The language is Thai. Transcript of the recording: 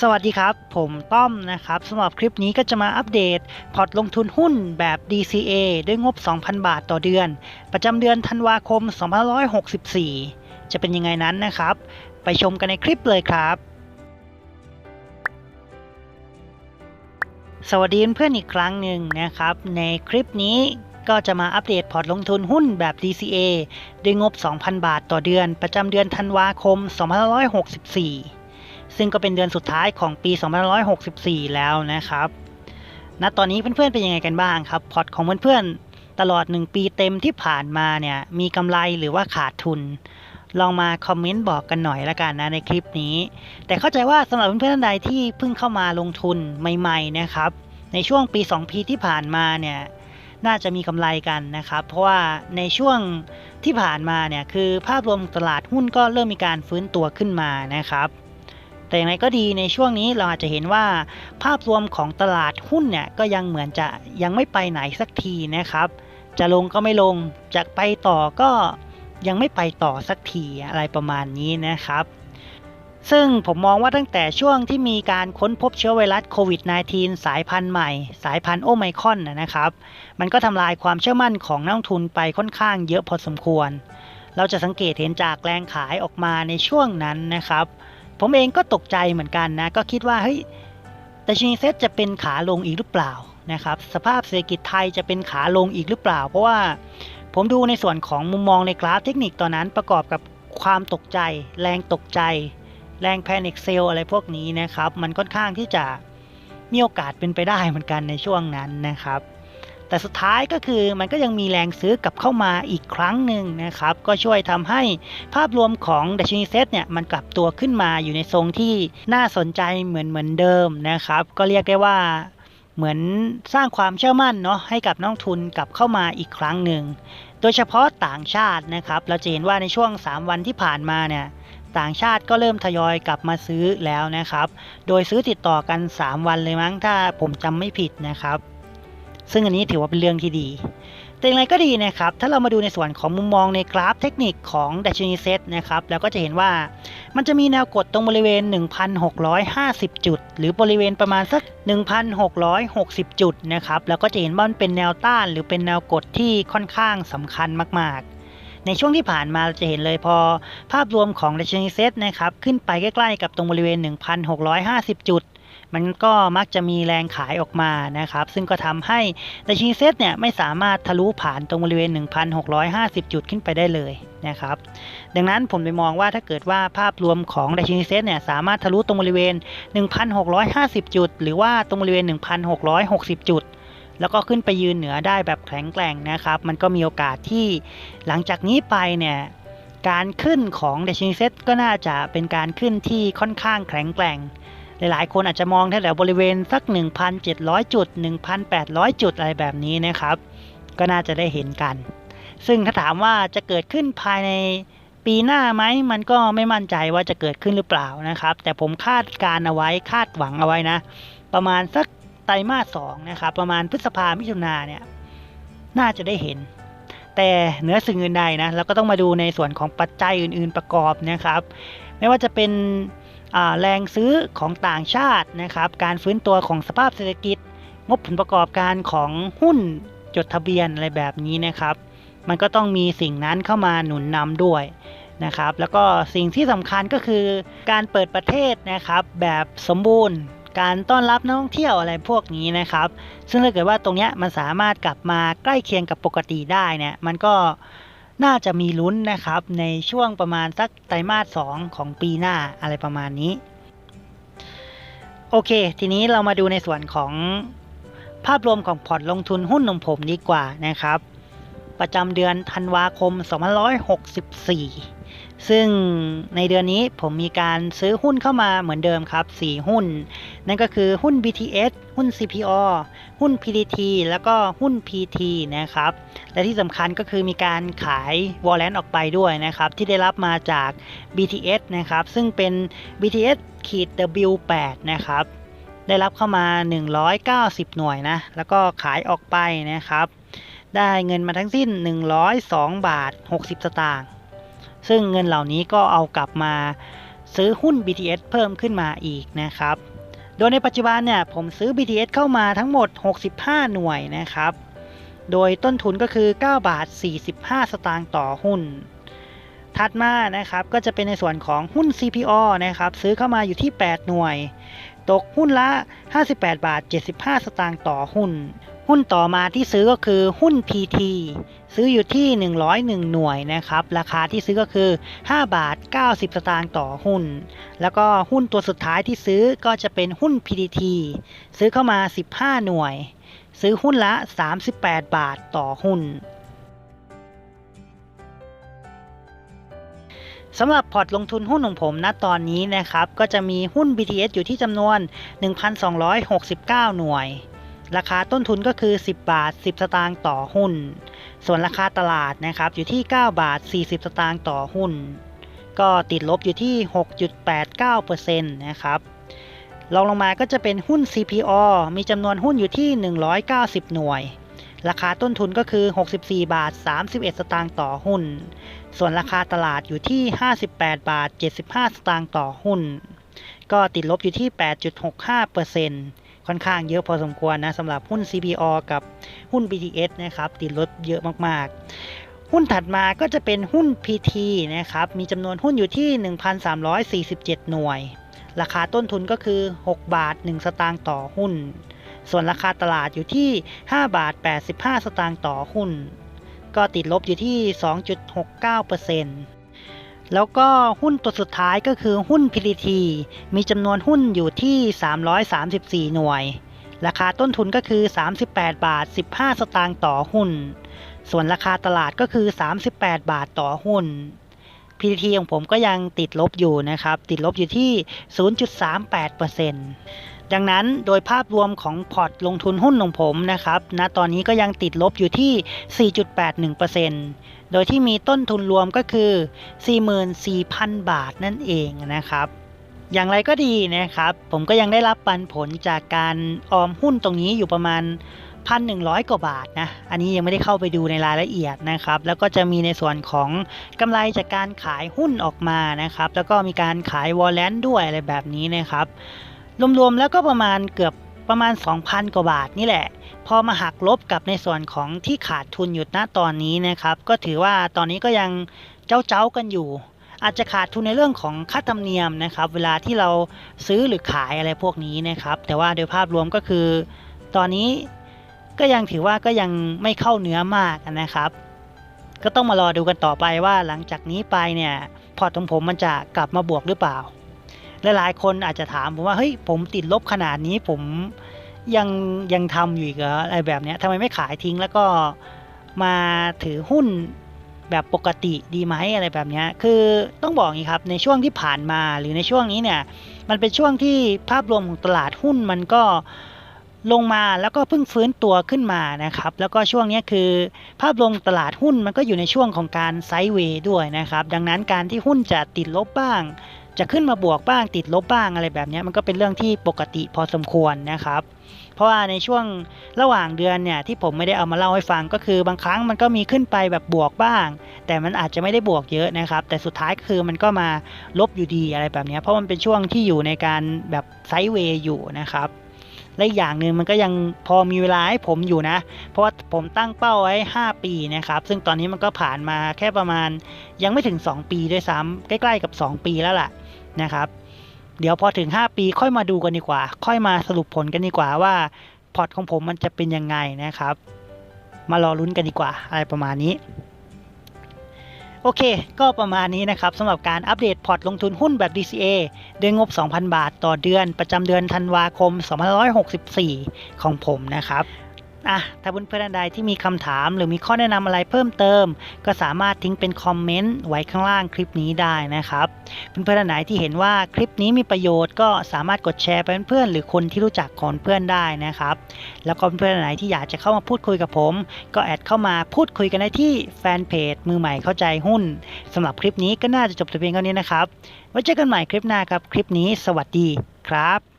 สวัสดีครับ ผมต้อมนะครับสำหรับคลิปนี้ก็จะมาอัปเดต พอร์ตลงทุนหุ้นแบบ DCA ด้วยงบ 2,000 บาทต่อเดือน ประจำเดือนธันวาคม 2564 จะเป็นยังไงนั้นนะครับ ไปชมกันในคลิปเลยครับ สวัสดีเพื่อนอีกครั้งหนึ่งนะครับ ในคลิปนี้ก็จะมาอัปเดตพอร์ตลงทุนหุ้นแบบ DCA ด้วยงบ 2,000 บาทต่อเดือน ประจำเดือนธันวาคม 2564 ซึ่งก็เป็นเดือนสุดท้ายของปี 2564 แล้วนะครับ ณ ตอนนี้เพื่อนๆเป็นยังไงกันบ้างครับ พอร์ตของเพื่อนๆตลอด 1 ปีเต็มที่ผ่านมาเนี่ย มีกำไรหรือว่าขาดทุน ลองมาคอมเมนต์บอกกันหน่อยละกันนะในคลิปนี้ แต่เข้าใจว่าสำหรับเพื่อนๆท่านใดที่เพิ่งเข้ามาลงทุนใหม่ๆนะครับ ในช่วงปี 2 ปีที่ผ่านมาเนี่ยน่าจะมีกำไรกันนะครับ เพราะว่าในช่วงที่ผ่านมาเนี่ยคือภาพรวมตลาดหุ้นก็เริ่มมีการฟื้นตัวขึ้นมานะครับ แต่อย่างไรก็ดีในช่วงนี้เราอาจจะเห็นว่า ภาพรวมของตลาดหุ้นเนี่ยก็ยังเหมือนจะยังไม่ไปไหนสักทีนะครับ จะลงก็ไม่ลงจะไปต่อก็ยังไม่ไปต่อสักทีอะไรประมาณนี้นะครับ ซึ่งผมมองว่าตั้งแต่ช่วงที่มีการค้นพบเชื้อไวรัสโควิด -19 สายพันธุ์ใหม่ สายพันธุ์โอไมคอนนะนะครับ มันก็ทำลายความเชื่อมั่นของนักลงทุนไปค่อนข้างเยอะพอสมควร เราจะสังเกตเห็นจากแรงขายออกมาในช่วงนั้นนะครับ ผมเองก็ตกใจเหมือนกันนะ ก็คิดว่าเฮ้ยแต่ชนีเซ็ตจะเป็นขาลงอีกหรือเปล่านะครับ สภาพเศรษฐกิจไทยจะเป็นขาลงอีกหรือเปล่า เพราะว่าผมดูในส่วนของมุมมองในกราฟเทคนิคตอนนั้นประกอบกับความตกใจ แรงตกใจ แรงแพนิคเซลอะไรพวกนี้นะครับ มันค่อนข้างที่จะมีโอกาสเป็นไปได้เหมือนกันในช่วงนั้นนะครับ แต่สุดท้ายก็คือมันก็ยังมีแรงซื้อกลับเข้ามาอีกครั้งหนึ่งนะครับก็ช่วยทำให้ภาพรวมของดัชนีเซ็ตเนี่ยมันกลับตัวขึ้นมาอยู่ในทรงที่น่าสนใจเหมือนเหมือนเดิมนะครับ ก็เรียกได้ว่าเหมือนสร้างความเชื่อมั่นเนาะให้กับนักลงทุนกลับเข้ามาอีกครั้งหนึ่ง โดยเฉพาะต่างชาตินะครับ เราจะเห็นว่าในช่วง 3 วันที่ผ่านมาเนี่ยต่างชาติก็เริ่มทยอยกลับมาซื้อแล้วนะครับ โดยซื้อติดต่อกัน 3 วันเลยมั้งถ้าผมจำไม่ผิดนะครับ ซึ่งอันนี้ถือว่าเป็นเรื่องที่ดี แต่อย่างไรก็ดีนะครับ ถ้าเรามาดูในส่วนของมุมมองในกราฟเทคนิคของดัชนีเซตนะครับ แล้วก็จะเห็นว่ามันจะมีแนวกดตรงบริเวณ 1,650 จุด หรือบริเวณประมาณสัก 1,660 จุดนะครับ แล้วก็จะเห็นว่ามันเป็นแนวต้านหรือเป็นแนวกดที่ค่อนข้างสำคัญมาก ๆในช่วงที่ผ่านมาเราจะเห็นเลยพอ ภาพรวมของดัชนีเซตนะครับ ขึ้นไปใกล้ๆกับตรงบริเวณ 1,650 จุด มันก็มักจะมีแรงขายออกมานะครับ ซึ่งก็ทำให้ดัชนีเซ็ตเนี่ยไม่สามารถทะลุผ่านตรงบริเวณ 1,650 จุดขึ้นไปได้เลยนะครับ ดังนั้นผมไปมองว่าถ้าเกิดว่าภาพรวมของดัชนีเซ็ตเนี่ยสามารถทะลุตรงบริเวณ 1,650 จุด หรือว่าตรงบริเวณ 1,660 จุดแล้วก็ขึ้นไปยืนเหนือได้แบบแข็งแกร่งนะครับ มันก็มีโอกาสที่หลังจากนี้ไปเนี่ย การขึ้นของดัชนีเซ็ตก็น่าจะเป็นการขึ้นที่ค่อนข้างแข็งแกร่ง หลายๆ คนอาจจะมองแถวๆบริเวณสัก 1,700 จุด 1,800 จุดอะไรแบบนี้นะครับ ก็น่าจะได้เห็นกัน ซึ่งถ้าถามว่าจะเกิดขึ้นภายในปีหน้าไหมมันก็ไม่มั่นใจว่าจะเกิดขึ้นหรือเปล่านะครับ แต่ผมคาดการเอาไว้คาดหวังเอาไว้นะ ประมาณสักไตรมาสสองนะครับ ประมาณพฤษภามิถุนาเนี่ยน่าจะได้เห็น แต่เหนือสิ่งอื่นใดนะเราก็ต้องมาดูในส่วนของปัจจัยอื่น ๆประกอบนะครับ ไม่ว่าจะเป็น แรงซื้อของต่างชาตินะครับ การฟื้นตัวของสภาพเศรษฐกิจ งบผลประกอบการของหุ้นจดทะเบียนอะไรแบบนี้นะครับ มันก็ต้องมีสิ่งนั้นเข้ามาหนุนนำด้วยนะครับ แล้วก็สิ่งที่สำคัญก็คือการเปิดประเทศนะครับ แบบสมบูรณ์ การต้อนรับนักท่องเที่ยวอะไรพวกนี้นะครับ ซึ่งถ้าเกิดว่าตรงนี้มันสามารถกลับมาใกล้เคียงกับปกติได้เนี่ยมันก็ น่าจะมีลุ้นนะครับในช่วงประมาณสักไตรมาส2ของปีหน้าอะไรประมาณนี้ โอเค ทีนี้เรามาดูในส่วนของภาพรวมของพอร์ตลงทุนหุ้นของผมดีกว่านะครับ ประจำเดือนธันวาคม 2564 ซึ่งในเดือนนี้ผมมีการซื้อหุ้นเข้ามาเหมือนเดิมครับ 4 หุ้น นั่นก็คือหุ้น BTS หุ้น CPO หุ้น PDT แล้วก็หุ้น PT นะครับ และที่สำคัญก็คือมีการขายวอลเลนออกไปด้วยนะครับ ที่ได้รับมาจาก BTS นะครับ ซึ่งเป็น BTS ขีด W8 นะครับ ได้รับเข้ามา 190 หน่วยนะ แล้วก็ขายออกไปนะครับ ได้เงินมาทั้งสิ้น 102 บาท 60 สตางค์ ซึ่งเงินเหล่านี้ก็เอากลับมาซื้อหุ้น BTS เพิ่มขึ้นมาอีกนะครับ โดยในปัจจุบันเนี่ยผมซื้อ BTS เข้ามาทั้งหมด 65 หน่วยนะครับ โดยต้นทุนก็คือ 9 บาท 45 สตางค์ต่อหุ้น ถัดมานะครับก็จะเป็นในส่วนของหุ้น CPO นะครับซื้อเข้ามาอยู่ที่ 8 หน่วย ตกหุ้นละ 58 บาท 75 สตางค์ต่อหุ้น หุ้นต่อมาที่ซื้อก็คือหุ้น PT ซื้ออยู่ที่ 101 หน่วยนะครับ ราคาที่ซื้อก็คือ 5 บาท 90 สตางค์ต่อหุ้น แล้วก็หุ้นตัวสุดท้ายที่ซื้อก็จะเป็นหุ้น PTT ซื้อเข้ามา 15 หน่วย ซื้อหุ้นละ 38 บาทต่อหุ้นสำหรับพอร์ตลงทุนหุ้นของผมณตอนนี้นะครับ ก็จะมีหุ้น BTS อยู่ที่จำนวน 1,269 หน่วย ราคาต้นทุนก็คือ 10 บาท 10 สตางค์ต่อหุ้น ส่วนราคาตลาดนะครับอยู่ที่ 9 บาท 40 สตางค์ต่อหุ้น ก็ติดลบอยู่ที่ 6.89%นะครับรองลงมาก็จะเป็นหุ้น CPO มีจำนวนหุ้นอยู่ที่ 190 หน่วย ราคาต้นทุนก็คือ 64 บาท 31 สตางค์ต่อหุ้น ส่วนราคาตลาดอยู่ที่ 58 บาท 75 สตางค์ต่อหุ้น ก็ติดลบอยู่ที่ 8.65% ค่อนข้างเยอะพอสมควรนะสำหรับหุ้น CPO กับหุ้น BTS นะครับติดลบเยอะมากๆ หุ้นถัดมาก็จะเป็นหุ้น PT นะครับมีจำนวนหุ้นอยู่ที่ 1,347 หน่วย ราคาต้นทุนก็คือ 6 บาท 1 สตางค์ต่อหุ้น ส่วนราคาตลาดอยู่ที่ 5 บาท 85 สตางค์ต่อหุ้น ก็ติดลบอยู่ที่ 2.69% แล้วก็หุ้นตัวสุดท้ายก็คือหุ้น PTT มีจำนวนหุ้นอยู่ที่ 334 หน่วย ราคาต้นทุนก็คือ 38 บาท 15 สตางค์ต่อหุ้น ส่วนราคาตลาดก็คือ 38 บาทต่อหุ้น PTT ของผมก็ยังติดลบอยู่นะครับ ติดลบอยู่ที่ 0.38% ดังนั้นโดยภาพรวมของพอร์ตลงทุนหุ้นของผมนะครับณตอนนี้ก็ยังติดลบอยู่ที่ 4.81%โดยที่มีต้นทุนรวมก็คือ 44,000 บาทนั่นเองนะครับ อย่างไรก็ดีนะครับ ผมก็ยังได้รับปันผลจากการออมหุ้นตรงนี้อยู่ประมาณ 1,100 กว่าบาทนะ อันนี้ยังไม่ได้เข้าไปดูในรายละเอียดนะครับ แล้วก็จะมีในส่วนของกำไรจากการขายหุ้นออกมานะครับ แล้วก็มีการขายวอลเลนด้วยอะไรแบบนี้นะครับ รวมๆแล้วก็ประมาณเกือบประมาณ 2,000 กว่าบาทนี่แหละ พอมาหักลบกับในส่วนของที่ขาดทุนอยู่ณตอนนี้นะครับ ก็ถือว่าตอนนี้ก็ยังเจ้าเจ้าๆกันอยู่ อาจจะขาดทุนในเรื่องของค่าธรรมเนียมนะครับ เวลาที่เราซื้อหรือขายอะไรพวกนี้นะครับ แต่ว่าโดยภาพรวมก็คือ ตอนนี้ก็ยังถือว่าก็ยังไม่เข้าเนื้อมากนะครับ ก็ต้องมารอดูกันต่อไปว่าหลังจากนี้ไปเนี่ยพอร์ตของผมมันจะกลับมาบวกหรือเปล่า หลายๆคนอาจจะถามผมว่าเฮ้ยผมติดลบขนาดนี้ผมยังยังทำอยู่อีกเหรออะไรแบบเนี้ยทำไมไม่ขายทิ้งแล้วก็มาถือหุ้นแบบปกติดีไหมอะไรแบบเนี้ยคือต้องบอกนี้ครับในช่วงที่ผ่านมาหรือในช่วงนี้เนี่ยมันเป็นช่วงที่ภาพรวมของตลาดหุ้นมันก็ลงมาแล้วก็เพิ่งฟื้นตัวขึ้นมานะครับ แล้วก็ช่วงนี้คือ ภาพรวมตลาดหุ้นมันก็อยู่ในช่วงของการไซด์เวย์ด้วยนะครับ ดังนั้นการที่หุ้นจะติดลบบ้าง จะขึ้นมาบวกบ้างติดลบบ้างอะไรแบบนี้มันก็เป็นเรื่องที่ปกติพอสมควรนะครับ เพราะว่าในช่วงระหว่างเดือนเนี่ยที่ผมไม่ได้เอามาเล่าให้ฟังก็คือบางครั้งมันก็มีขึ้นไปแบบบวกบ้าง แต่มันอาจจะไม่ได้บวกเยอะนะครับ แต่สุดท้ายคือมันก็มาลบอยู่ดีอะไรแบบนี้เพราะมันเป็นช่วงที่อยู่ในการแบบไซด์เวย์อยู่นะครับ และอย่างหนึ่งมันก็ยังพอมีเวลาให้ผมอยู่นะ เพราะว่าผมตั้งเป้าไว้ 5 ปีนะครับ ซึ่งตอนนี้มันก็ผ่านมาแค่ประมาณยังไม่ถึง 2 ปีด้วยซ้ำใกล้ๆกับ 2 ปีแล้วล่ะนะครับ เดี๋ยวพอถึง 5 ปีค่อยมาดูกันดีกว่า ค่อยมาสรุปผลกันดีกว่าว่าพอร์ตของผมมันจะเป็นยังไงนะครับ มารอลุ้นกันดีกว่าอะไรประมาณนี้ โอเค ก็ประมาณนี้นะครับสำหรับการอัปเดตพอร์ตลงทุนหุ้นแบบ DCA ด้วยงบ 2,000 บาทต่อเดือนประจำเดือนธันวาคม 2564 ของผมนะครับ อะถ้าเพื่อนๆใดที่มีคำถาม หรือมีข้อแนะนำอะไรเพิ่มเติม ก็สามารถทิ้งเป็นคอมเมนต์ไว้ข้างล่างคลิปนี้ได้นะครับ เพื่อนๆไหนที่เห็นว่าคลิปนี้มีประโยชน์ก็สามารถกดแชร์ไปเพื่อนๆหรือคนที่รู้จักของเพื่อนได้นะครับ แล้วก็เพื่อนๆไหนที่อยากจะเข้ามาพูดคุยกับผม ก็แอดเข้ามาพูดคุยกันได้ที่แฟนเพจมือใหม่เข้าใจหุ้นสำหรับคลิปนี้ก็น่าจะจบแต่เพียงเท่านี้นะครับไว้เจอกันใหม่คลิปหน้าครับคลิปนี้ สวัสดีครับ